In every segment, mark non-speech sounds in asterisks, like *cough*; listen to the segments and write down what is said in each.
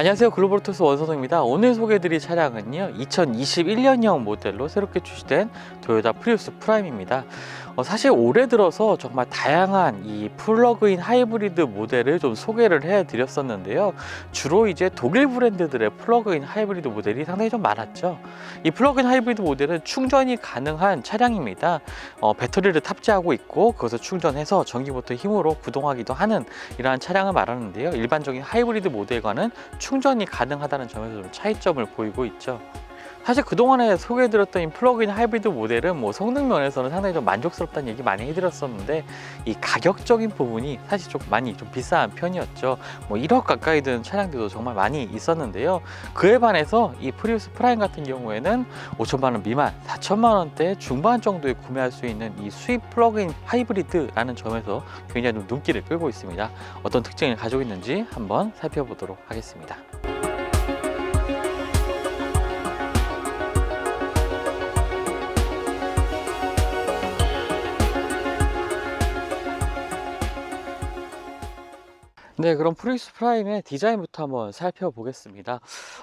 안녕하세요. 글로벌토스 원서동입니다. 오늘 소개해드릴 차량은요 2021년형 모델로 새롭게 출시된 도요타 프리우스 프라임입니다. 어, 사실 올해 들어서 정말 다양한 이 플러그인 하이브리드 모델을 좀 소개를 해드렸었는데요. 주로 이제 독일 브랜드들의 플러그인 하이브리드 모델이 상당히 좀 많았죠. 이 플러그인 하이브리드 모델은 충전이 가능한 차량입니다. 어, 배터리를 탑재하고 있고 그것을 충전해서 전기모터 힘으로 구동하기도 하는 이러한 차량을 말하는데요. 일반적인 하이브리드 모델과는 충전이 가능하다는 점에서 좀 차이점을 보이고 있죠. 사실 그동안에 소개해드렸던 이 플러그인 하이브리드 모델은 뭐 성능 면에서는 상당히 좀 만족스럽다는 얘기 많이 해드렸었는데 이 가격적인 부분이 사실 좀 많이 좀 비싼 편이었죠. 뭐 1억 가까이 드는 차량들도 정말 많이 있었는데요. 그에 반해서 이 프리우스 프라임 같은 경우에는 5천만 원 미만, 4천만 원대 중반 정도에 구매할 수 있는 이 수입 플러그인 하이브리드라는 점에서 굉장히 좀 눈길을 끌고 있습니다. 어떤 특징을 가지고 있는지 한번 살펴보도록 하겠습니다. 네, 그럼 프리우스 프라임의 디자인부터 한번 살펴보겠습니다.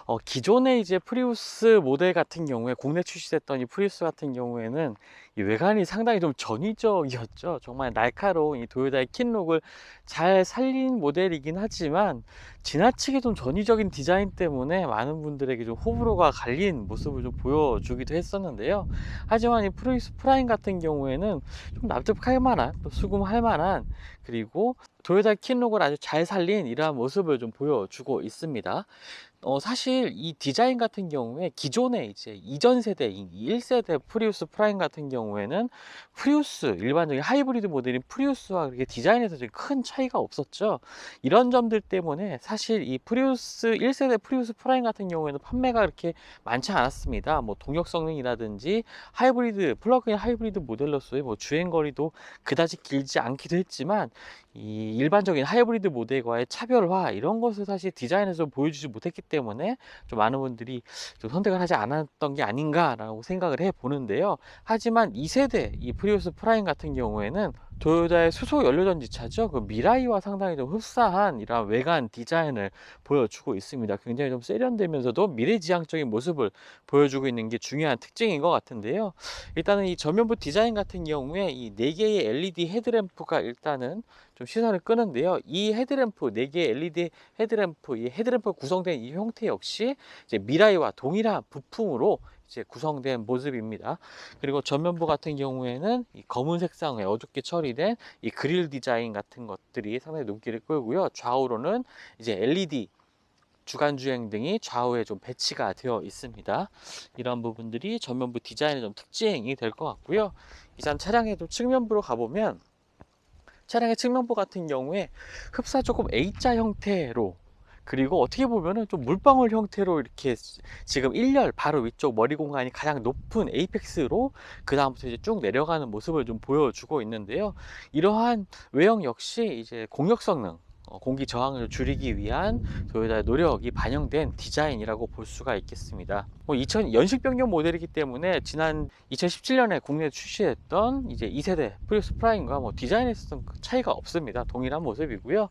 어, 기존의 이제 프리우스 모델 같은 경우에 국내 출시됐던 이 프리우스 같은 경우에는 이 외관이 상당히 좀 전위적이었죠. 정말 날카로운 이 도요타의 킨룩을 잘 살린 모델이긴 하지만 지나치게 좀 전위적인 디자인 때문에 많은 분들에게 좀 호불호가 갈린 모습을 좀 보여주기도 했었는데요. 하지만 이 프리우스 프라임 같은 경우에는 좀 납득할 만한, 또 수긍할 만한 그리고 도요타 킨룩을 아주 잘 살린 이러한 모습을 좀 보여주고 있습니다. 어, 사실 이 디자인 같은 경우에 기존에 이제 이전 세대, 이 1세대 프리우스 프라임 같은 경우에는 프리우스, 일반적인 하이브리드 모델인 프리우스와 그렇게 디자인에서 좀큰 차이가 없었죠. 이런 점들 때문에 사실 이 프리우스, 1세대 프리우스 프라임 같은 경우에는 판매가 그렇게 많지 않았습니다. 뭐 동력 성능이라든지 하이브리드, 플러그인 하이브리드 모델로서의 뭐 주행 거리도 그다지 길지 않기도 했지만 이 일반적인 하이브리드 모델과의 차별화 이런 것을 사실 디자인에서 좀 보여주지 못했기 때문에 좀 많은 분들이 좀 선택을 하지 않았던 게 아닌가라고 생각을 해 보는데요. 하지만 2세대 이 프리우스 프라임 같은 경우에는 도요타의 수소 연료전지차죠. 그 미라이와 상당히 좀 흡사한 이러한 외관 디자인을 보여주고 있습니다. 굉장히 좀 세련되면서도 미래지향적인 모습을 보여주고 있는 게 중요한 특징인 것 같은데요. 일단은 이 전면부 디자인 같은 경우에 이 4개의 LED 헤드램프가 일단은 좀 시선을 끄는데요. 이 헤드램프, 4개의 LED 헤드램프, 이 헤드램프 구성된 이 형태 역시 이제 미라이와 동일한 부품으로 이제 구성된 모습입니다. 그리고 전면부 같은 경우에는 이 검은 색상의 어둡게 처리된 이 그릴 디자인 같은 것들이 상당히 눈길을 끌고요. 좌우로는 이제 LED 주간 주행 등이 좌우에 좀 배치가 되어 있습니다. 이런 부분들이 전면부 디자인의 좀 특징이 될 것 같고요. 이전 차량의 좀 측면부로 가보면 차량의 측면부 같은 경우에 흡사 조금 A자 형태로 그리고 어떻게 보면은 좀 물방울 형태로 이렇게 지금 1열 바로 위쪽 머리 공간이 가장 높은 에이펙스로 그 다음부터 이제 쭉 내려가는 모습을 좀 보여주고 있는데요. 이러한 외형 역시 이제 공력 성능 어, 공기 저항을 줄이기 위한 도요타의 노력이 반영된 디자인이라고 볼 수가 있겠습니다. 뭐2000 연식 변경 모델이기 때문에 지난 2017년에 국내에 출시했던 이제 2세대 프리우스 프라임과 뭐 디자인에서는 그 차이가 없습니다. 동일한 모습이고요.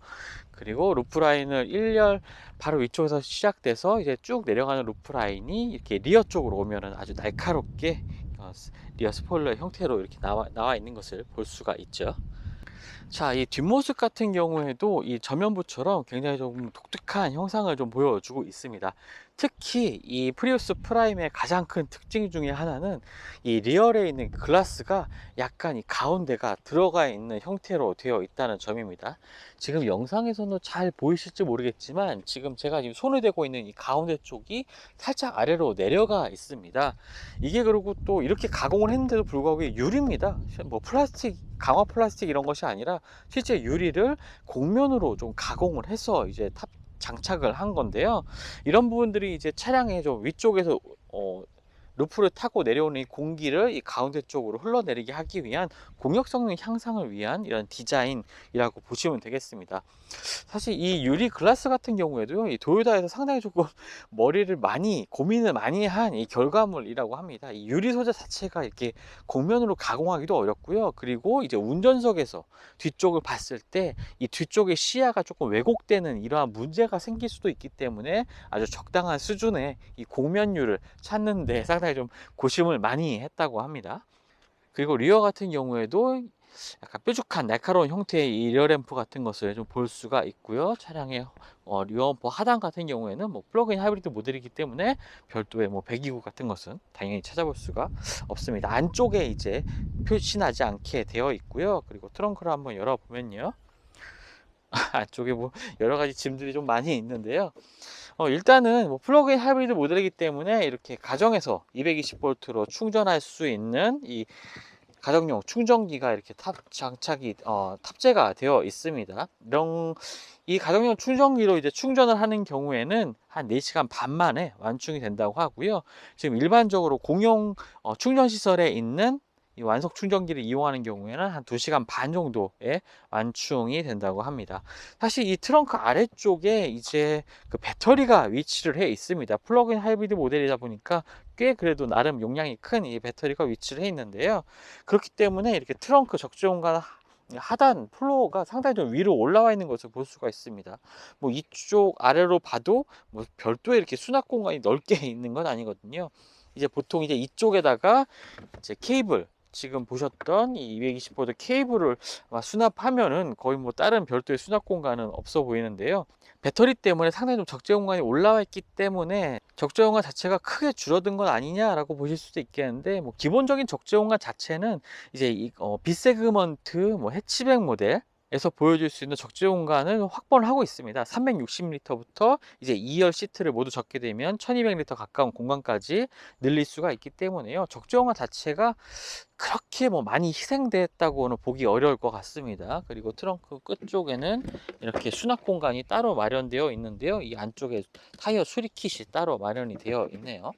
그리고 루프 라인을 1열 바로 위쪽에서 시작돼서 이제 쭉 내려가는 루프 라인이 이렇게 리어 쪽으로 오면은 아주 날카롭게 어, 리어 스포일러 형태로 이렇게 나와, 나와 있는 것을 볼 수가 있죠. 자, 이 뒷모습 같은 경우에도 이 전면부처럼 굉장히 좀 독특한 형상을 좀 보여주고 있습니다. 특히 이 프리우스 프라임의 가장 큰 특징 중에 하나는 이 리얼에 있는 글라스가 약간 이 가운데가 들어가 있는 형태로 되어 있다는 점입니다. 지금 영상에서는 잘 보이실지 모르겠지만 지금 제가 지금 손을 대고 있는 이 가운데 쪽이 살짝 아래로 내려가 있습니다. 이게 그리고 또 이렇게 가공을 했는데도 불구하고 유리입니다. 뭐 플라스틱 강화 플라스틱 이런 것이 아니라 실제 유리를 곡면으로 좀 가공을 해서 이제 탑 장착을 한 건데요. 이런 부분들이 이제 차량의 좀 위쪽에서 어, 루프를 타고 내려오는 이 공기를 이 가운데 쪽으로 흘러내리게 하기 위한 공역 성능 향상을 위한 이런 디자인이라고 보시면 되겠습니다. 사실 이 유리 글라스 같은 경우에도 이 도요타에서 상당히 조금 *laughs* 머리를 많이 고민을 많이 한 이 결과물이라고 합니다. 이 유리 소재 자체가 이렇게 곡면으로 가공하기도 어렵고요. 그리고 이제 운전석에서 뒤쪽을 봤을 때 이 뒤쪽의 시야가 조금 왜곡되는 이러한 문제가 생길 수도 있기 때문에 아주 적당한 수준의 이 곡면율을 찾는데 상당히 좀 고심을 많이 했다고 합니다. 그리고 리어 같은 경우에도 약간 뾰족한 날카로운 형태의 이 리어 램프 같은 것을 좀 볼 수가 있고요. 차량의 어, 리어 램프 하단 같은 경우에는 뭐 플러그인 하이브리드 모델이기 때문에 별도의 뭐 배기구 같은 것은 당연히 찾아볼 수가 없습니다. 안쪽에 이제 표시나지 않게 되어 있고요. 그리고 트렁크를 한번 열어보면요. *laughs* 안쪽에 뭐 여러 가지 짐들이 좀 많이 있는데요. 어, 일단은 뭐 플러그인 하이브리드 모델이기 때문에 이렇게 가정에서 220V로 충전할 수 있는 이 가정용 충전기가 이렇게 탑 장착이 어, 탑재가 되어 있습니다. 이런 이 가정용 충전기로 이제 충전을 하는 경우에는 한 4시간 반 만에 완충이 된다고 하고요. 지금 일반적으로 공용 어, 충전 시설에 있는 이 완속 충전기를 이용하는 경우에는 한 2시간 반 정도에 완충이 된다고 합니다. 사실 이 트렁크 아래쪽에 이제 그 배터리가 위치를 해 있습니다. 플러그인 하이브리드 모델이다 보니까 꽤 그래도 나름 용량이 큰 이 배터리가 위치를 해 있는데요. 그렇기 때문에 이렇게 트렁크 적재 공간 하단 플로어가 상당히 좀 위로 올라와 있는 것을 볼 수가 있습니다. 뭐 이쪽 아래로 봐도 뭐 별도의 이렇게 수납 공간이 넓게 *laughs* 있는 건 아니거든요. 이제 보통 이제 이쪽에다가 이제 케이블 지금 보셨던 이 220V 케이블을 아마 수납하면은 거의 뭐 다른 별도의 수납 공간은 없어 보이는데요. 배터리 때문에 상당히 좀 적재 공간이 올라와 있기 때문에 적재 공간 자체가 크게 줄어든 건 아니냐라고 보실 수도 있겠는데 뭐 기본적인 적재 공간 자체는 이제 이 어, 빗세그먼트 뭐 해치백 모델 에서 보여줄 수 있는 적재 공간을 확보를 하고 있습니다. 360리터부터 이제 2열 시트를 모두 적게 되면 1200리터 가까운 공간까지 늘릴 수가 있기 때문에요. 적재 공간 자체가 그렇게 뭐 많이 희생됐다고는 보기 어려울 것 같습니다. 그리고 트렁크 끝쪽에는 이렇게 수납 공간이 따로 마련되어 있는데요. 이 안쪽에 타이어 수리킷이 따로 마련이 되어 있네요.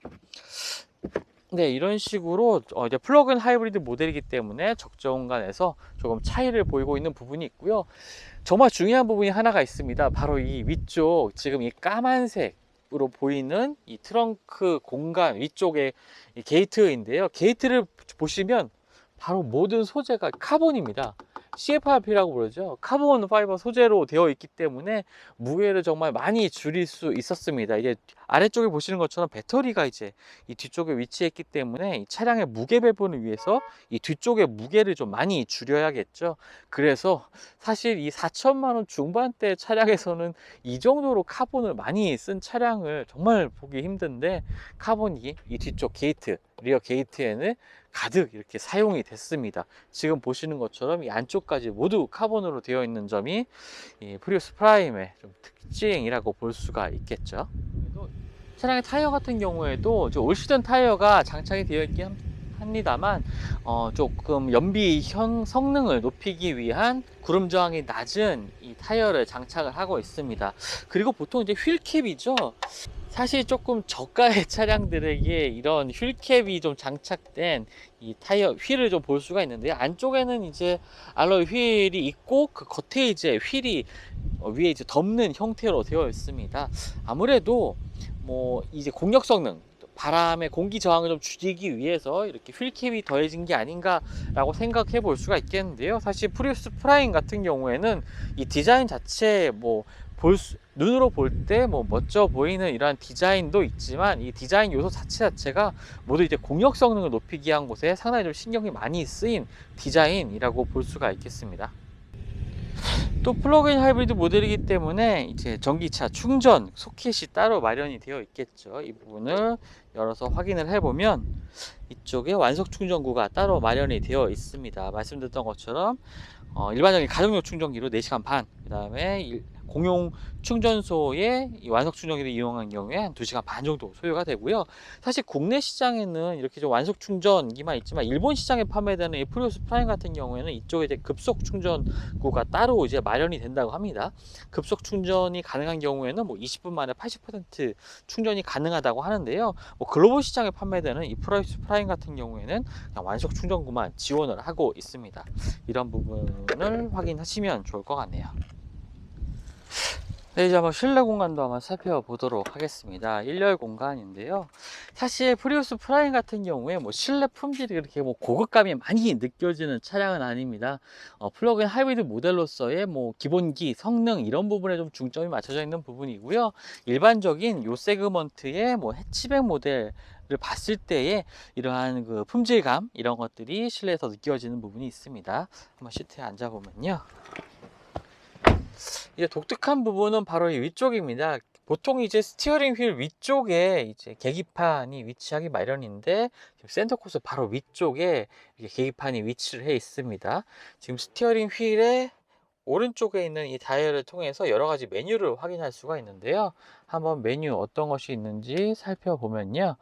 네, 이런 식으로 어, 이제 플러그인 하이브리드 모델이기 때문에 적정 공간에서 조금 차이를 보이고 있는 부분이 있고요. 정말 중요한 부분이 하나가 있습니다. 바로 이 위쪽 지금 이 까만색 으로 보이는 이 트렁크 공간 위쪽에 이 게이트인데요. 게이트를 보시면 바로 모든 소재가 카본입니다. CFRP라고 부르죠. 카본 파이버 소재로 되어 있기 때문에 무게를 정말 많이 줄일 수 있었습니다. 이제 아래쪽에 보시는 것처럼 배터리가 이제 이 뒤쪽에 위치했기 때문에 이 차량의 무게 배분을 위해서 이 뒤쪽의 무게를 좀 많이 줄여야겠죠. 그래서 사실 이 4천만 원 중반대 차량에서는 이 정도로 카본을 많이 쓴 차량을 정말 보기 힘든데 카본이 이 뒤쪽 게이트, 리어 게이트에는 가득 이렇게 사용이 됐습니다. 지금 보시는 것처럼 이 안쪽까지 모두 카본으로 되어 있는 점이 이 프리우스 프라임의 좀 특징이라고 볼 수가 있겠죠. 차량의 타이어 같은 경우에도 올 시즌 타이어가 장착이 되어 있긴 합니다만 어, 조금 연비 형 성능을 높이기 위한 구름 저항이 낮은 이 타이어를 장착을 하고 있습니다. 그리고 보통 이제 휠캡이죠. 사실 조금 저가의 *laughs* 차량들에게 이런 휠캡이 좀 장착된 이 타이어 휠을 좀 볼 수가 있는데요. 안쪽에는 이제 알로이 휠이 있고 그 겉에 이제 휠이 어, 위에 이제 덮는 형태로 되어 있습니다. 아무래도 뭐 이제 공력 성능 바람의 공기 저항을 좀 줄이기 위해서 이렇게 휠캡이 더해진 게 아닌가라고 생각해 볼 수가 있겠는데요. 사실 프리우스 프라임 같은 경우에는 이 디자인 자체 뭐 볼 수, 눈으로 볼 때 뭐 멋져 보이는 이러한 디자인도 있지만 이 디자인 요소 자체 자체가 모두 이제 공력 성능을 높이기 위한 곳에 상당히 좀 신경이 많이 쓰인 디자인이라고 볼 수가 있겠습니다. 또 플러그인 하이브리드 모델이기 때문에 이제 전기차 충전 소켓이 따로 마련이 되어 있겠죠. 이 부분을 열어서 확인을 해보면 이쪽에 완속 충전구가 따로 마련이 되어 있습니다. 말씀드렸던 것처럼 어, 일반적인 가정용 충전기로 4시간 반 그 다음에 공용 충전소에 이 완속 충전기를 이용한 경우에 한 2시간 반 정도 소요가 되고요. 사실 국내 시장에는 이렇게 좀 완속 충전기만 있지만 일본 시장에 판매되는 이 프리우스 프라임 같은 경우에는 이쪽에 이제 급속 충전구가 따로 이제 마련이 된다고 합니다. 급속 충전이 가능한 경우에는 뭐 20분 만에 80% 충전이 가능하다고 하는데요. 뭐 글로벌 시장에 판매되는 이 프리우스 프라임 같은 경우에는 그냥 완속 충전구만 지원을 하고 있습니다. 이런 부분을 확인하시면 좋을 것 같네요. 네, 이제 한번 실내 공간도 한번 살펴보도록 하겠습니다. 1열 공간인데요. 사실 프리우스 프라임 같은 경우에 뭐 실내 품질이 그렇게 뭐 고급감이 많이 느껴지는 차량은 아닙니다. 어, 플러그인 하이브리드 모델로서의 뭐 기본기, 성능 이런 부분에 좀 중점이 맞춰져 있는 부분이고요. 일반적인 요 세그먼트의 뭐 해치백 모델 를 봤을 때에 이러한 그 품질감 이런 것들이 실내에서 느껴지는 부분이 있습니다. 한번 시트에 앉아 보면요. 이제 독특한 부분은 바로 이 위쪽입니다. 보통 이제 스티어링 휠 위쪽에 이제 계기판이 위치하기 마련인데 센터 코스 바로 위쪽에 계기판이 위치를 해 있습니다. 지금 스티어링 휠의 오른쪽에 있는 이 다이얼을 통해서 여러 가지 메뉴를 확인할 수가 있는데요. 한번 메뉴 어떤 것이 있는지 살펴보면요.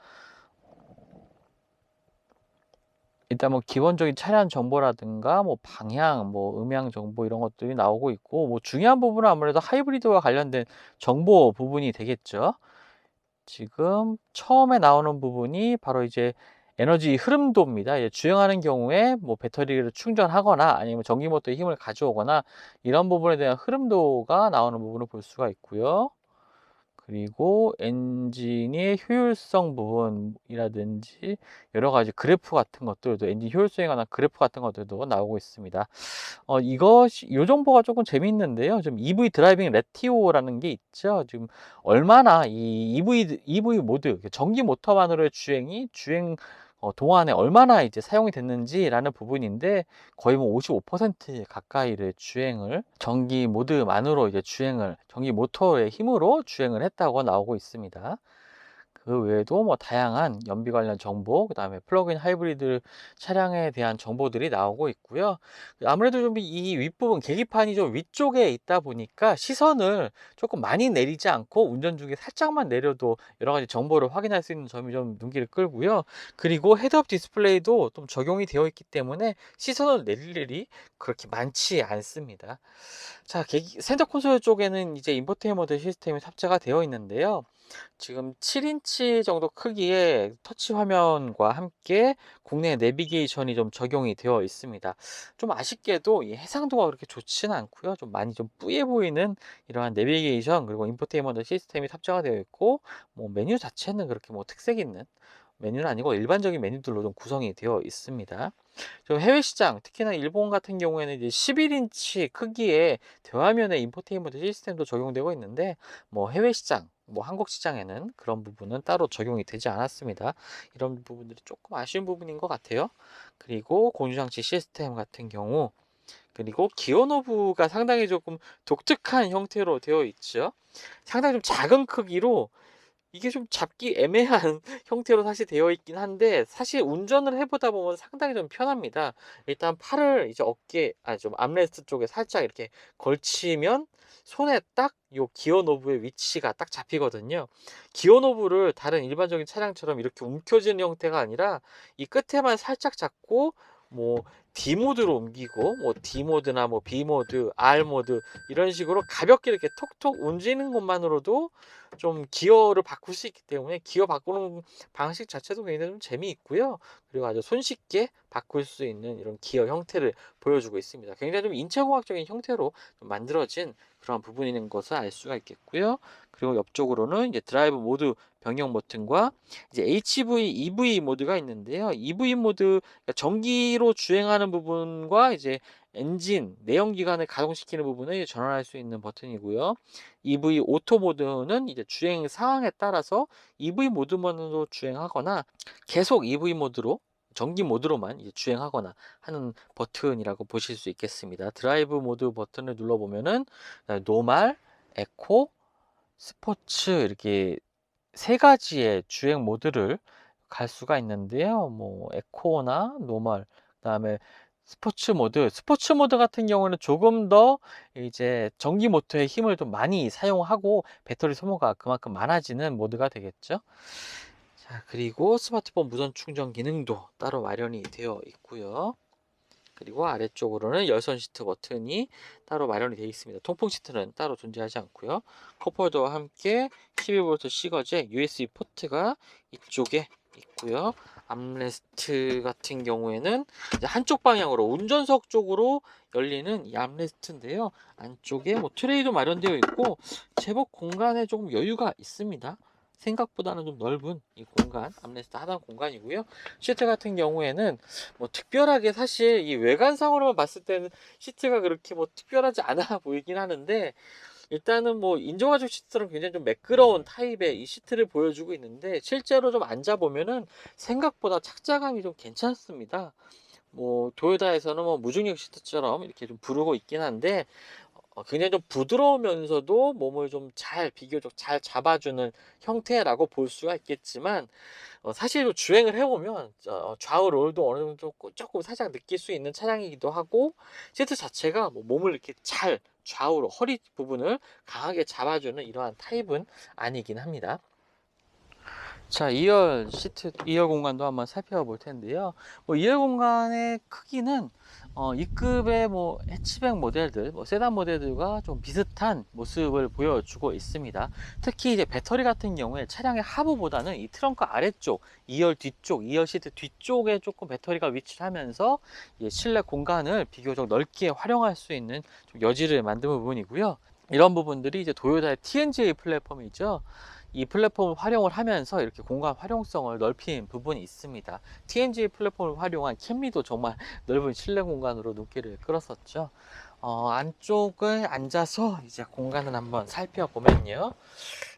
일단 뭐 기본적인 차량 정보라든가 뭐 방향, 뭐 음향 정보 이런 것들이 나오고 있고 뭐 중요한 부분은 아무래도 하이브리드와 관련된 정보 부분이 되겠죠. 지금 처음에 나오는 부분이 바로 이제 에너지 흐름도입니다. 이제 주행하는 경우에 뭐 배터리를 충전하거나 아니면 전기 모터의 힘을 가져오거나 이런 부분에 대한 흐름도가 나오는 부분을 볼 수가 있고요. 그리고 엔진의 효율성 부분이라든지 여러 가지 그래프 같은 것들도 엔진 효율성에 관한 그래프 같은 것들도 나오고 있습니다. 어, 이것이 이 정보가 조금 재밌는데요. 좀 EV 드라이빙 레티오라는 게 있죠. 지금 얼마나 이 EV EV 모드 전기 모터만으로의 주행이 주행 어, 동안에 얼마나 이제 사용이 됐는지라는 부분인데 거의 뭐 55% 가까이를 주행을 전기 모드만으로 이제 주행을 전기 모터의 힘으로 주행을 했다고 나오고 있습니다. 그 외에도 뭐 다양한 연비 관련 정보, 그 다음에 플러그인 하이브리드 차량에 대한 정보들이 나오고 있고요. 아무래도 좀 이 윗부분 계기판이 좀 위쪽에 있다 보니까 시선을 조금 많이 내리지 않고 운전 중에 살짝만 내려도 여러 가지 정보를 확인할 수 있는 점이 좀 눈길을 끌고요. 그리고 헤드업 디스플레이도 좀 적용이 되어 있기 때문에 시선을 내릴 일이 그렇게 많지 않습니다. 자, 계기, 센터 콘솔 쪽에는 이제 인포테인먼트 시스템이 탑재가 되어 있는데요. 지금 7인치 정도 크기의 터치 화면과 함께 국내 내비게이션이 좀 적용이 되어 있습니다. 좀 아쉽게도 이 해상도가 그렇게 좋지는 않고요. 좀 많이 좀 뿌예 보이는 이러한 내비게이션 그리고 인포테인먼트 시스템이 탑재가 되어 있고 뭐 메뉴 자체는 그렇게 뭐 특색 있는 메뉴는 아니고 일반적인 메뉴들로 좀 구성이 되어 있습니다. 좀 해외 시장, 특히나 일본 같은 경우에는 이제 11인치 크기의 대화면의 인포테인먼트 시스템도 적용되고 있는데 뭐 해외 시장, 뭐 한국 시장에는 그런 부분은 따로 적용이 되지 않았습니다. 이런 부분들이 조금 아쉬운 부분인 것 같아요. 그리고 공유장치 시스템 같은 경우 그리고 기어 노브가 상당히 조금 독특한 형태로 되어 있죠. 상당히 좀 작은 크기로 이게 좀 잡기 애매한 *laughs* 형태로 사실 되어 있긴 한데 사실 운전을 해보다 보면 상당히 좀 편합니다. 일단 팔을 이제 어깨, 아니 좀 암레스트 쪽에 살짝 이렇게 걸치면 손에 딱 요 기어 노브의 위치가 딱 잡히거든요. 기어 노브를 다른 일반적인 차량처럼 이렇게 움켜쥐는 형태가 아니라 이 끝에만 살짝 잡고 뭐 D 모드로 옮기고 뭐 D 모드나 뭐 B 모드, R 모드 이런 식으로 가볍게 이렇게 톡톡 움직이는 것만으로도 좀 기어를 바꿀 수 있기 때문에 기어 바꾸는 방식 자체도 굉장히 좀 재미있고요. 그리고 아주 손쉽게 바꿀 수 있는 이런 기어 형태를 보여주고 있습니다. 굉장히 좀 인체공학적인 형태로 좀 만들어진 그런 부분인 것을 알 수가 있겠고요. 그리고 옆쪽으로는 이제 드라이브 모드 변경 버튼과 이제 HV, EV 모드가 있는데요. EV 모드 그러니까 전기로 주행하는 부분과 이제 엔진 내연기관을 가동시키는 부분을 전환할 수 있는 버튼이고요. EV 오토 모드는 이제 주행 상황에 따라서 EV 모드만으로 주행하거나 계속 EV 모드로 전기 모드로만 이제 주행하거나 하는 버튼이라고 보실 수 있겠습니다. 드라이브 모드 버튼을 눌러보면은 노말, 에코, 스포츠 이렇게 세 가지의 주행 모드를 갈 수가 있는데요. 뭐 에코나 노멀, 그다음에 스포츠 모드, 스포츠 모드 같은 경우는 조금 더 이제 전기 모터의 힘을 좀 많이 사용하고 배터리 소모가 그만큼 많아지는 모드가 되겠죠. 자, 그리고 스마트폰 무선 충전 기능도 따로 마련이 되어 있고요. 그리고 아래쪽으로는 열선 시트 버튼이 따로 마련이 되어 있습니다. 통풍 시트는 따로 존재하지 않고요. 컵홀더와 함께 12V 시거제 USB 포트가 이쪽에 있고요. 암레스트 같은 경우에는 한쪽 방향으로 운전석 쪽으로 열리는 이 암레스트인데요. 안쪽에 뭐 트레이도 마련되어 있고 제법 공간에 조금 여유가 있습니다. 생각보다는 좀 넓은 이 공간, 암레스트 하단 공간이고요. 시트 같은 경우에는 뭐 특별하게 사실 이 외관상으로만 봤을 때는 시트가 그렇게 뭐 특별하지 않아 *laughs* 보이긴 하는데 일단은 뭐 인조가죽 시트는 굉장히 좀 매끄러운 타입의 이 시트를 보여주고 있는데 실제로 좀 앉아보면은 생각보다 착자감이 좀 괜찮습니다. 뭐 도요타에서는 뭐 무중력 시트처럼 이렇게 좀 부르고 있긴 한데 어, 굉장히 좀 부드러우면서도 몸을 좀 잘 비교적 잘 잡아주는 형태라고 볼 수가 있겠지만 어, 사실 주행을 해보면 어, 좌우 롤도 어느 정도 조금, 조금 살짝 느낄 수 있는 차량이기도 하고 시트 자체가 뭐 몸을 이렇게 잘 좌우로 허리 부분을 강하게 잡아주는 이러한 타입은 아니긴 합니다. 자, 2열 시트, 2열 공간도 한번 살펴볼 텐데요. 뭐 2열 공간의 크기는 어, 이급의 뭐 해치백 모델들, 뭐 세단 모델들과 좀 비슷한 모습을 보여주고 있습니다. 특히 이제 배터리 같은 경우에 차량의 하부보다는 이 트렁크 아래쪽, 2열 뒤쪽, 2열 시트 뒤쪽에 조금 배터리가 위치를 하면서 이 실내 공간을 비교적 넓게 활용할 수 있는 좀 여지를 만드는 부분이고요. 이런 부분들이 이제 도요타의 TNGA 플랫폼이죠. 이 플랫폼을 활용을 하면서 이렇게 공간 활용성을 넓힌 부분이 있습니다. TNG 플랫폼을 활용한 캠리도 정말 *laughs* 넓은 실내 공간으로 눈길을 끌었었죠. 어, 안쪽을 앉아서 이제 공간을 한번 살펴보면요.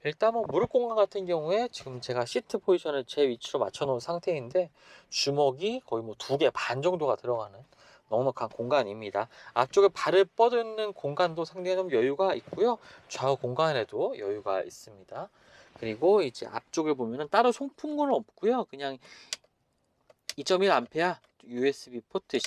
일단 뭐 무릎 공간 같은 경우에 지금 제가 시트 포지션을 제 위치로 맞춰 놓은 상태인데 주먹이 거의 뭐 두 개 반 정도가 들어가는 넉넉한 공간입니다. 앞쪽에 발을 뻗는 공간도 상당히 좀 여유가 있고요. 좌우 공간에도 여유가 있습니다. 그리고 이제 앞쪽을 보면은 따로 송풍구는 없고요. 그냥 2.1A USB 포트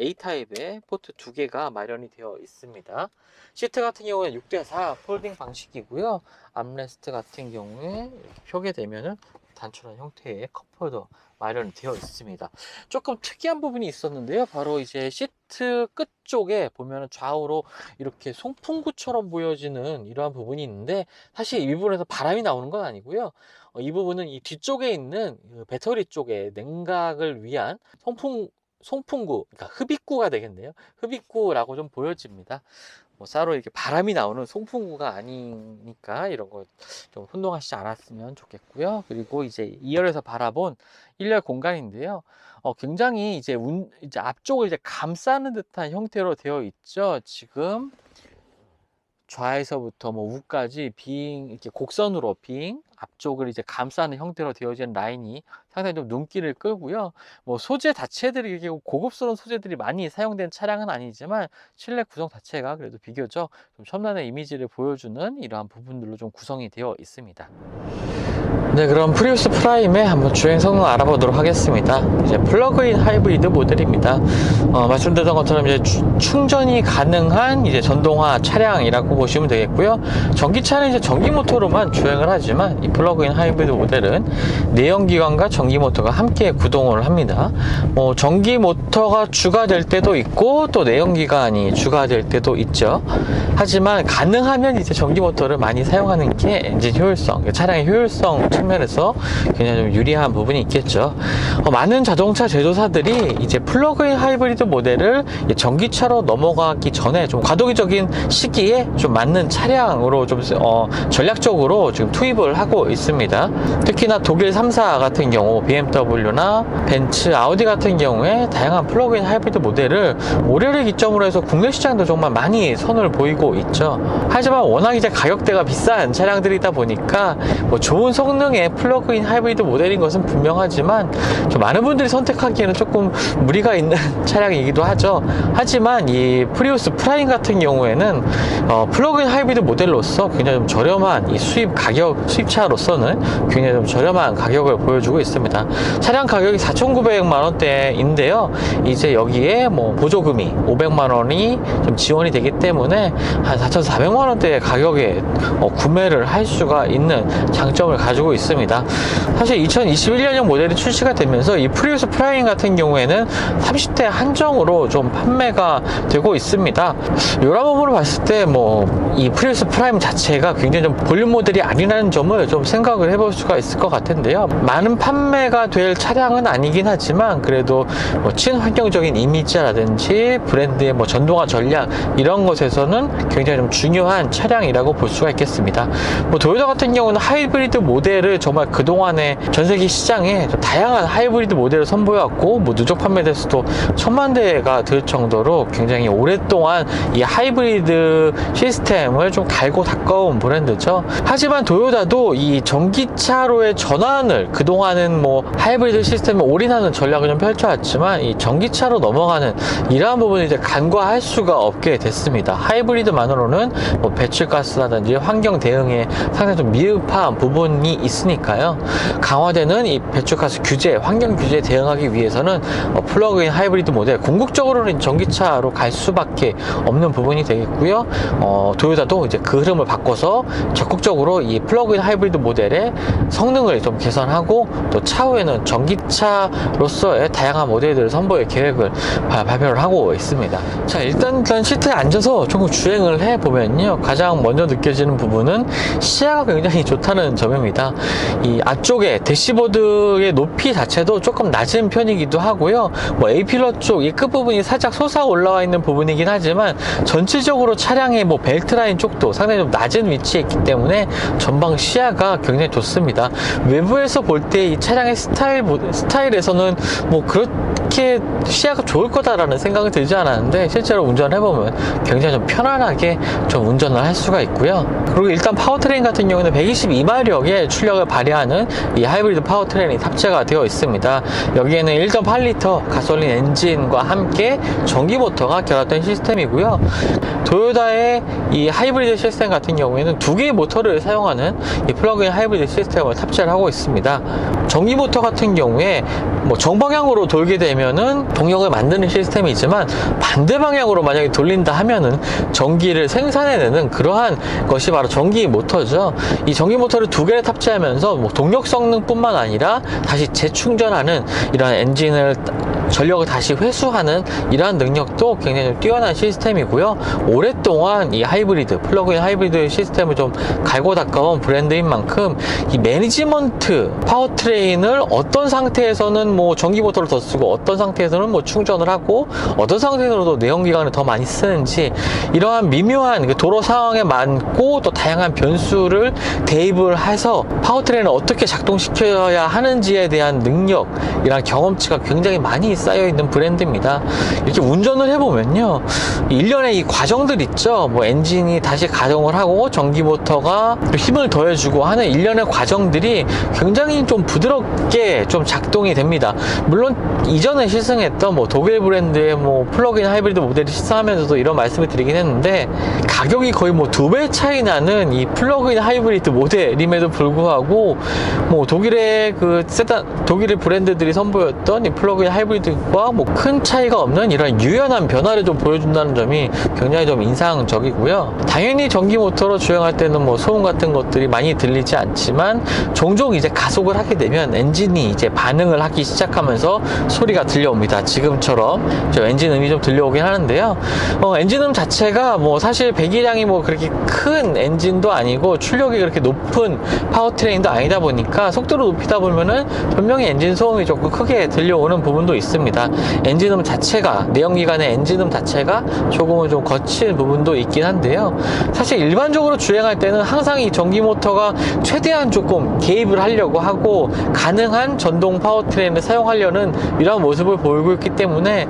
A 타입의 포트 두 개가 마련이 되어 있습니다. 시트 같은 경우는 6대4 폴딩 방식이고요. 암레스트 같은 경우에 이렇게 펴게 되면은 단순한 형태의 컵홀더 마련이 되어 있습니다. 조금 특이한 부분이 있었는데요. 바로 이제 시트 끝 쪽에 보면은 좌우로 이렇게 송풍구처럼 보여지는 이러한 부분이 있는데 사실 이 부분에서 바람이 나오는 건 아니고요. 어, 이 부분은 이 뒤쪽에 있는 그 배터리 쪽에 냉각을 위한 송풍 송풍구, 그러니까 흡입구가 되겠네요. 흡입구라고 좀 보여집니다. 뭐 따로 이렇게 바람이 나오는 송풍구가 아니니까 이런 거 좀 혼동하시지 않았으면 좋겠고요. 그리고 이제 2열에서 바라본 1열 공간인데요. 어, 굉장히 이제 운, 이제 앞쪽을 이제 감싸는 듯한 형태로 되어 있죠. 지금 좌에서부터 뭐 우까지 빙 이렇게 곡선으로 빙 앞쪽을 이제 감싸는 형태로 되어진 라인이 상당히 좀 눈길을 끌고요. 뭐 소재 자체들이 이렇게 고급스러운 소재들이 많이 사용된 차량은 아니지만 실내 구성 자체가 그래도 비교적 좀 첨단의 이미지를 보여주는 이러한 부분들로 좀 구성이 되어 있습니다. 네, 그럼 프리우스 프라임의 한번 주행 성능 알아보도록 하겠습니다. 이제 플러그인 하이브리드 모델입니다. 어, 말씀드렸던 것처럼 이제 추- 충전이 가능한 이제 전동화 차량이라고 보시면 되겠고요. 전기차는 이제 전기 모터로만 주행을 하지만 이 플러그인 하이브리드 모델은 내연기관과 전기 모터가 함께 구동을 합니다. 뭐 전기 모터가 추가될 때도 있고 또 내연기관이 추가될 때도 있죠. 하지만 가능하면 이제 전기 모터를 많이 사용하는 게 엔진 효율성, 차량의 효율성 측면에서 굉장히 좀 유리한 부분이 있겠죠. 어, 많은 자동차 제조사들이 이제 플러그인 하이브리드 모델을 전기차로 넘어가기 전에 좀 과도기적인 시기에 좀 맞는 차량으로 좀 어, 전략적으로 지금 투입을 하고 있습니다. 특히나 독일 3사 같은 경우 BMW나 벤츠, 아우디 같은 경우에 다양한 플러그인 하이브리드 모델을 올해를 기점으로 해서 국내 시장도 정말 많이 선을 보이고 있죠. 하지만 워낙 이제 가격대가 비싼 차량들이다 보니까 뭐 좋은 성능 성능의 플러그인 하이브리드 모델인 것은 분명하지만 좀 많은 분들이 선택하기에는 조금 무리가 있는 *laughs* 차량이기도 하죠. 하지만 이 프리우스 프라임 같은 경우에는 어, 플러그인 하이브리드 모델로서 굉장히 좀 저렴한 이 수입 가격 수입차 로서는 굉장히 좀 저렴한 가격을 보여주고 있습니다. 차량 가격이 4,900만 원대인데요. 이제 여기에 뭐 보조금이 500만 원이 좀 지원이 되기 때문에 한 4,400만 원대의 가격에 어, 구매를 할 수가 있는 장점을 가지고 있습니다. 사실 2021년형 모델이 출시가 되면서 이 프리우스 프라임 같은 경우에는 30대 한정으로 좀 판매가 되고 있습니다. 부분을 봤을 때 뭐 이 프리우스 프라임 자체가 굉장히 좀 볼륨 모델이 아니라는 점을 좀 생각을 해볼 수가 있을 것 같은데요. 많은 판매가 될 차량은 아니긴 하지만 그래도 뭐 친환경적인 이미지라든지 브랜드의 뭐 전동화 전략 이런 것에서는 굉장히 좀 중요한 차량이라고 볼 수가 있겠습니다. 뭐 도요타 같은 경우는 하이브리드 모델을 정말 그동안에 전 세계 시장에 좀 다양한 하이브리드 모델을 선보였고 뭐 누적 판매 대수도 천만 대가 될 정도로 굉장히 오랫동안 이 하이브리드 시스템을 좀 갈고 닦아온 브랜드죠. 하지만 도요타도 이 전기차로의 전환을 그동안은 뭐 하이브리드 시스템에 올인하는 전략을 좀 펼쳐왔지만 이 전기차로 넘어가는 이러한 부분을 이제 간과할 수가 없게 됐습니다. 하이브리드만으로는 뭐 배출가스라든지 환경 대응에 상당히 좀 미흡한 부분이 있으니까요. 강화되는 이 배출가스 규제, 환경 규제에 대응하기 위해서는 어, 플러그인 하이브리드 모델 궁극적으로는 전기차로 갈 수밖에 없는 부분이 되겠고요. 어, 도요타도 이제 그 흐름을 바꿔서 적극적으로 이 플러그인 하이브리드 모델의 성능을 좀 개선하고 또 차후에는 전기차로서의 다양한 모델들을 선보일 계획을 발- 발표를 하고 있습니다. 자, 일단, 일단 시트에 앉아서 조금 주행을 해 보면요. 가장 먼저 느껴지는 부분은 시야가 굉장히 좋다는 점입니다. 이 앞쪽에 대시보드의 높이 자체도 조금 낮은 편이기도 하고요. 뭐 A필러 쪽 이 끝부분이 살짝 솟아 올라와 있는 부분이긴 하지만 전체적으로 차량의 뭐 벨트 라인 쪽도 상당히 좀 낮은 위치에 있기 때문에 전방 시야가 굉장히 좋습니다. 외부에서 볼 때 이 차량의 스타일 스타일에서는 뭐 그렇게 시야가 좋을 거다라는 생각이 들지 않았는데 실제로 운전을 해보면 굉장히 좀 편안하게 좀 운전을 할 수가 있고요. 그리고 일단 파워트레인 같은 경우는 122마력의 출력을 발휘하는 이 하이브리드 파워트레인이 탑재가 되어 있습니다. 여기에는 1.8리터 가솔린 엔진과 함께 전기 모터가 결합된 시스템이고요. 도요타의 이 하이브리드 시스템 같은 경우에는 두 개의 모터를 사용하는 이 플 러그인 하이브리드 시스템을 탑재를 하고 있습니다. 전기 모터 같은 경우에 뭐 정방향으로 돌게 되면은 동력을 만드는 시스템이지만 반대 방향으로 만약에 돌린다 하면은 전기를 생산해내는 그러한 것이 바로 전기 모터죠. 이 전기 모터를 두 개를 탑재하면서 뭐 동력 성능뿐만 아니라 다시 재충전하는 이러한 엔진을 전력을 다시 회수하는 이러한 능력도 굉장히 좀 뛰어난 시스템이고요. 오랫동안 이 하이브리드, 플러그인 하이브리드 시스템을 좀 갈고 닦아온 브랜드인 만큼 이 매니지먼트 파워트레인을 어떤 상태에서는 뭐 전기 모터를 더 쓰고 어떤 상태에서는 뭐 충전을 하고 어떤 상태에서도 내연기관을 더 많이 쓰는지 이러한 미묘한 그 도로 상황에 맞고 또 다양한 변수를 대입을 해서 파워트레인을 어떻게 작동시켜야 하는지에 대한 능력, 이런 경험치가 굉장히 많이 쌓여 있는 브랜드입니다. 이렇게 운전을 해보면요. 일련의 이 과정들 있죠. 뭐 엔진이 다시 가동을 하고 전기 모터가 힘을 더해주고 하는 일련의 과정들이 굉장히 좀 부드럽게 좀 작동이 됩니다. 물론 이전에 시승했던 뭐 독일 브랜드의 뭐 플러그인 하이브리드 모델을 시승하면서도 이런 말씀을 드리긴 했는데 가격이 거의 뭐 두 배 차이 나는 이 플러그인 하이브리드 모델임에도 불구하고 뭐 독일의 그 세단 독일의 브랜드들이 선보였던 이 플러그인 하이브리드 와뭐큰 차이가 없는 이런 유연한 변화를 좀 보여준다는 점이 굉장히 좀 인상적이고요. 당연히 전기 모터로 주행할 때는 뭐 소음 같은 것들이 많이 들리지 않지만 종종 이제 가속을 하게 되면 엔진이 이제 반응을 하기 시작하면서 소리가 들려옵니다. 지금처럼 저 엔진 음이 좀 들려오긴 하는데요. 어, 엔진 음 자체가 뭐 사실 배기량이 뭐 그렇게 큰 엔진도 아니고 출력이 그렇게 높은 파워트레인도 아니다 보니까 속도를 높이다 보면은 분명히 엔진 소음이 조금 크게 들려오는 부분도 있습니다. 엔진음 자체가 내연기관의 엔진음 자체가 조금은 좀 거친 부분도 있긴 한데요. 사실 일반적으로 주행할 때는 항상 이 전기 모터가 최대한 조금 개입을 하려고 하고 가능한 전동 파워트레인을 사용하려는 이런 모습을 보이고 있기 때문에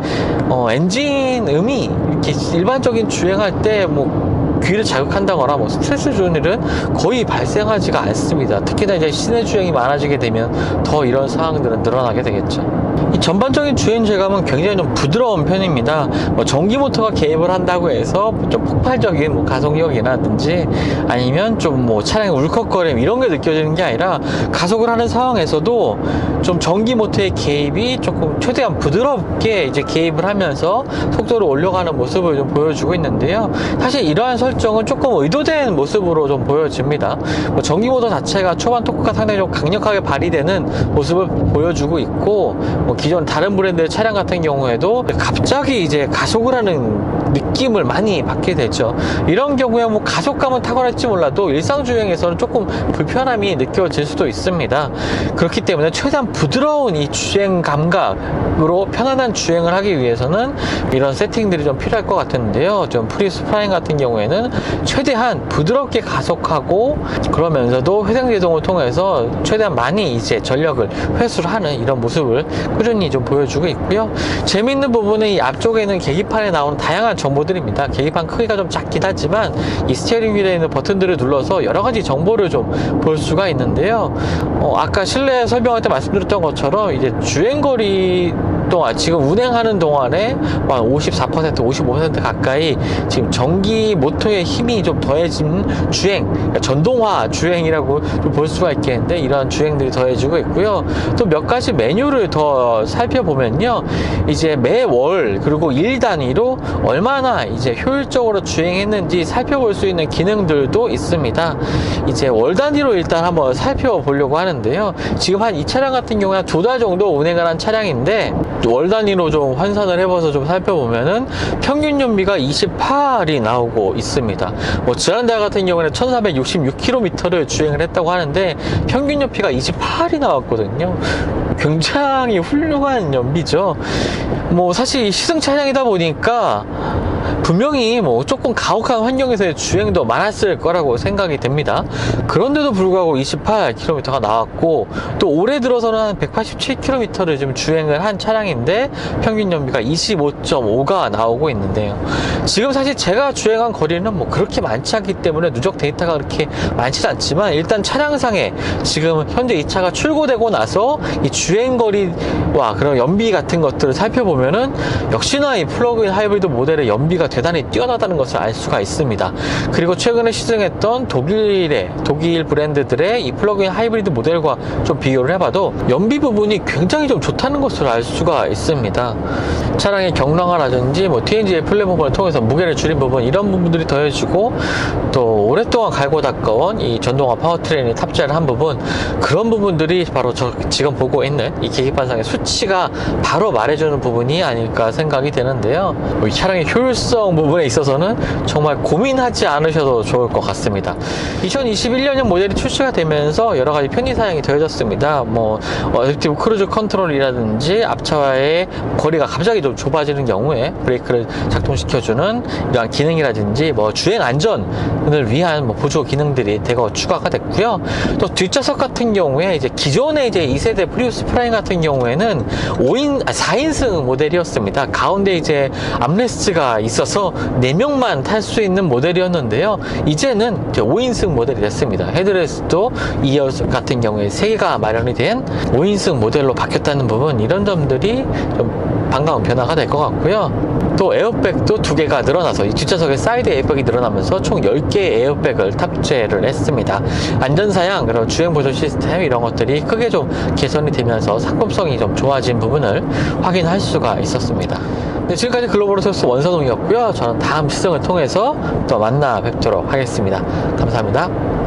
어, 엔진 음이 이렇게 일반적인 주행할 때뭐 귀를 자극한다거나 뭐 스트레스 주는 일은 거의 발생하지가 않습니다. 특히나 이제 시내 주행이 많아지게 되면 더 이런 상황들은 늘어나게 되겠죠. 이 전반적인 주행 제감은 굉장히 좀 부드러운 편입니다. 뭐 전기 모터가 개입을 한다고 해서 좀 폭발적인 뭐 가속력이라든지 아니면 좀 뭐 차량의 울컥거림 이런 게 느껴지는 게 아니라 가속을 하는 상황에서도 좀 전기 모터의 개입이 조금 최대한 부드럽게 이제 개입을 하면서 속도를 올려가는 모습을 좀 보여주고 있는데요. 사실 이러한 설정은 조금 의도된 모습으로 좀 보여집니다. 뭐 전기 모터 자체가 초반 토크가 상당히 좀 강력하게 발휘되는 모습을 보여주고 있고 뭐 기존 다른 브랜드의 차량 같은 경우에도 갑자기 이제 가속을 하는 느낌을 많이 받게 되죠. 이런 경우에 뭐 가속감은 탁월할지 몰라도 일상 주행에서는 조금 불편함이 느껴질 수도 있습니다. 그렇기 때문에 최대한 부드러운 이 주행 감각으로 편안한 주행을 하기 위해서는 이런 세팅들이 좀 필요할 것 같은데요. 좀 프리스 프라임 같은 경우에는 최대한 부드럽게 가속하고 그러면서도 회생 제동을 통해서 최대한 많이 이제 전력을 회수를 하는 이런 모습을 꾸준히 좀 보여주고 있고요. 재밌는 부분은 이 앞쪽에는 계기판에 나오는 다양한 정 보들입니다. 계기판 크기가 좀 작긴 하지만 이 스티어링 휠에 있는 버튼들을 눌러서 여러 가지 정보를 좀 볼 수가 있는데요. 어, 아까 실내 설명할 때 말씀드렸던 것처럼 이제 주행거리 동안 지금 운행하는 동안에 한 54%, 55% 가까이 지금 전기 모터의 힘이 좀 더해진 주행, 그러니까 전동화 주행이라고 좀 볼 수가 있겠는데 이러한 주행들이 더해지고 있고요. 또 몇 가지 메뉴를 더 살펴보면요. 이제 매월 그리고 일 단위로 얼마나 이제 효율적으로 주행했는지 살펴볼 수 있는 기능들도 있습니다. 이제 월 단위로 일단 한번 살펴보려고 하는데요. 지금 한 이 차량 같은 경우에 두달 정도 운행을 한 차량인데 월 단위로 좀 환산을 해봐서 좀 살펴보면은 평균 연비가 28이 나오고 있습니다. 뭐 지난달 같은 경우에는 1466km를 주행을 했다고 하는데 평균 연비가 28이 나왔거든요. 굉장히 훌륭한 연비죠. 뭐 사실 이 시승 차량이다 보니까 분명히 뭐 조금 가혹한 환경에서의 주행도 많았을 거라고 생각이 됩니다. 그런데도 불구하고 28km가 나왔고 또 올해 들어서는 한 187km를 지금 주행을 한 차량인데 평균 연비가 25.5가 나오고 있는데요. 지금 사실 제가 주행한 거리는 뭐 그렇게 많지 않기 때문에 누적 데이터가 그렇게 많지 않지만 일단 차량상에 지금 현재 이 차가 출고되고 나서 이 주행 거리와 그런 연비 같은 것들을 살펴보면은 역시나 이 플러그인 하이브리드 모델의 연비 가 대단히 뛰어나다는 것을 알 수가 있습니다. 그리고 최근에 시승했던 독일의 독일 브랜드들의 이 플러그인 하이브리드 모델과 좀 비교를 해봐도 연비 부분이 굉장히 좀 좋다는 것을 알 수가 있습니다. 차량의 경량화라든지 뭐 TNG의 플랫폼을 통해서 무게를 줄인 부분 이런 부분들이 더해지고 또 오랫동안 갈고 닦아온 이 전동화 파워트레인이 탑재를 한 부분 그런 부분들이 바로 저 지금 보고 있는 이 계기판상의 수치가 바로 말해주는 부분이 아닐까 생각이 되는데요. 뭐이 차량의 효율성 부분에 있어서는 정말 고민하지 않으셔도 좋을 것 같습니다. 2021년형 모델이 출시가 되면서 여러 가지 편의 사양이 더해졌습니다. 뭐 어댑티브 크루즈 컨트롤이라든지 앞차와의 거리가 갑자기 좀 좁아지는 경우에 브레이크를 작동시켜주는 이러한 기능이라든지 뭐 주행 안전을 위한 뭐 보조 기능들이 대거 추가가 됐고요. 또 뒷좌석 같은 경우에 이제 기존의 이제 2세대 프리우스 프라임 같은 경우에는 5인, 아, 4인승 모델이었습니다. 가운데 이제 암레스트가 있 어서 4명만 탈 수 있는 모델이었는데요. 이제는 이제 5인승 모델이 됐습니다. 헤드레스트도 2열 같은 경우에 3개가 마련이 된 5인승 모델로 바뀌었다는 부분 이런 점들이 좀 반가운 변화가 될 것 같고요. 또 에어백도 두 개가 늘어나서 이 뒷좌석에 사이드 에어백이 늘어나면서 총 10개의 에어백을 탑재를 했습니다. 안전사양, 그리고 주행 보조 시스템 이런 것들이 크게 좀 개선이 되면서 상품성이 좀 좋아진 부분을 확인할 수가 있었습니다. 네, 지금까지 글로벌 소스 원선홍이었고요. 저는 다음 시승을 통해서 또 만나 뵙도록 하겠습니다. 감사합니다.